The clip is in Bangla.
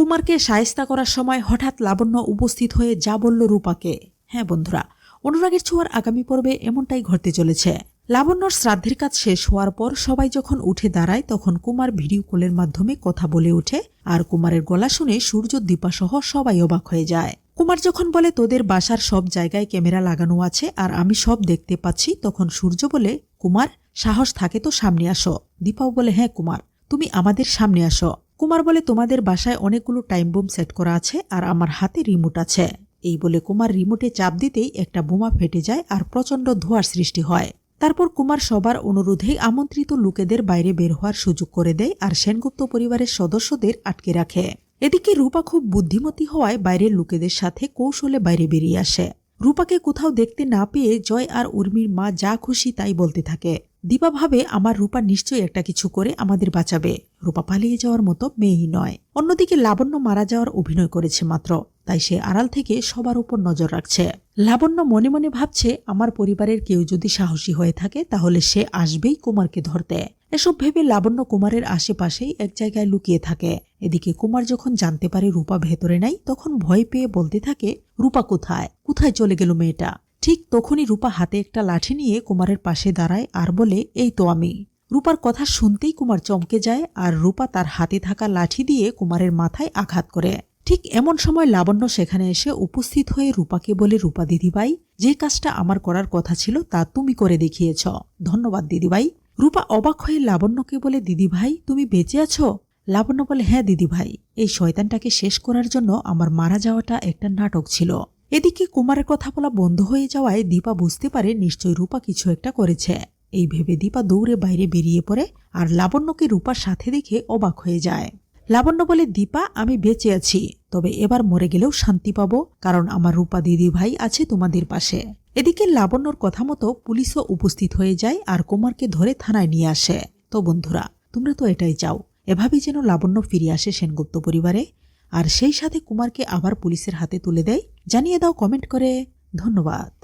কুমারকে সায়স্তা করার সময় হঠাৎ লাবণ্য উপস্থিত হয়ে যা বলল রূপাকে। হ্যাঁ বন্ধুরা, অনুরাগের ছোঁয়ার আগামী পর্বে এমনটাই ঘটতে চলেছে। লাবণ্যর শ্রাদ্ধের কাজ শেষ হওয়ার পর সবাই যখন উঠে দাঁড়ায়, তখন কুমার ভিডিও কলের মাধ্যমে কথা বলে ওঠে আর কুমারের গলা শুনে সূর্য দীপাসহ সবাই অবাক হয়ে যায়। কুমার যখন বলে, তোদের বাসার সব জায়গায় ক্যামেরা লাগানো আছে আর আমি সব দেখতে পাচ্ছি, তখন সূর্য বলে, কুমার, সাহস থাকে তো সামনে আসো। দীপাও বলে হ্যাঁ কুমার, তুমি আমাদের সামনে আসো। কুমার বলে তোমাদের বাসায় অনেকগুলো টাইম বোম সেট করা আছে আর আমার হাতে রিমোট আছে। এই বলে কুমার রিমোটে চাপ দিতেই একটা বোমা ফেটে যায় আর প্রচণ্ড ধোঁয়ার সৃষ্টি হয়। তারপর কুমার সবার অনুরোধে আমন্ত্রিত লোকেদের বাইরে বের হওয়ার সুযোগ করে দেয় আর সেনগুপ্ত পরিবারের সদস্যদের আটকে রাখে। এদিকে রূপা খুব বুদ্ধিমতী হওয়ায় বাইরের লোকেদের সাথে কৌশলে বাইরে বেরিয়ে আসে। রূপাকে কোথাও দেখতে না পেয়ে জয় আর উর্মির মা যা খুশি তাই বলতে থাকে। দীপা ভাবে, আমার রূপা নিশ্চয়ই একটা কিছু করে আমাদের বাঁচাবে। রূপা পালিয়ে যাওয়ার মতো মেয়েই নয়। অন্যদিকে লাবণ্য মারা যাওয়ার অভিনয় করেছে মাত্র। তাই সে আড়াল থেকে সবার উপর নজর রাখছে। লাবণ্য মনে মনে ভাবছে, আমার পরিবারের কেউ যদি সাহসী হয়ে থাকে, তাহলে সে আসবেই কুমারকে ধরতে। এসব ভেবে লাবণ্য কুমারের আশেপাশেই এক জায়গায় লুকিয়ে থাকে। এদিকে কুমার যখন জানতে পারে রূপা ভেতরে নাই, তখন ভয় পেয়ে বলতে থাকে, রূপা কোথায়? কোথায় চলে গেল মেয়েটা? ঠিক তখনই রূপা হাতে একটা লাঠি নিয়ে কুমারের পাশে দাঁড়ায় আর বলে, এই তো আমি। রূপার কথা শুনতেই কুমার চমকে যায় আর রূপা তার হাতে থাকা লাঠি দিয়ে কুমারের মাথায় আঘাত করে। ঠিক এমন সময় লাবণ্য সেখানে এসে উপস্থিত হয়ে রূপাকে বলে, রূপা দিদিভাই, যে কাজটা আমার করার কথা ছিল তা তুমি করে দেখিয়েছ। ধন্যবাদ দিদিভাই। রূপা অবাক হয়ে লাবণ্যকে বলে, দিদিভাই, তুমি বেঁচে আছো? লাবণ্য বলে হ্যাঁ দিদিভাই, এই শয়তানটাকে শেষ করার জন্য আমার মারা যাওয়াটা একটা নাটক ছিল। এদিকে কুমারের কথা বলা বন্ধ হয়ে যাওয়ায় দীপা বুঝতে পারে নিশ্চয় রূপা কিছু একটা করেছে। এই ভেবে দীপা দৌড়ে বাইরে বেরিয়ে পড়ে আর লাবণ্যকে রূপার সাথে দেখে অবাক হয়ে যায়। লাবণ্য বলে, দীপা, আমি বেঁচে আছি, তবে এবার মরে গেলেও শান্তি পাবো, কারণ আমার রূপা দিদি ভাই আছে তোমাদের পাশে। এদিকে লাবণ্যর কথা মতো পুলিশও উপস্থিত হয়ে যায় আর কুমারকে ধরে থানায় নিয়ে আসে। তো বন্ধুরা, তোমরা তো এটাই চাও, এভাবেই যেন লাবণ্য ফিরে আসে সেনগুপ্ত পরিবারে আর সেই সাথে কুমারকে আবার পুলিশের হাতে তুলে দেয়। জানিয়ে দাও কমেন্ট করে। ধন্যবাদ।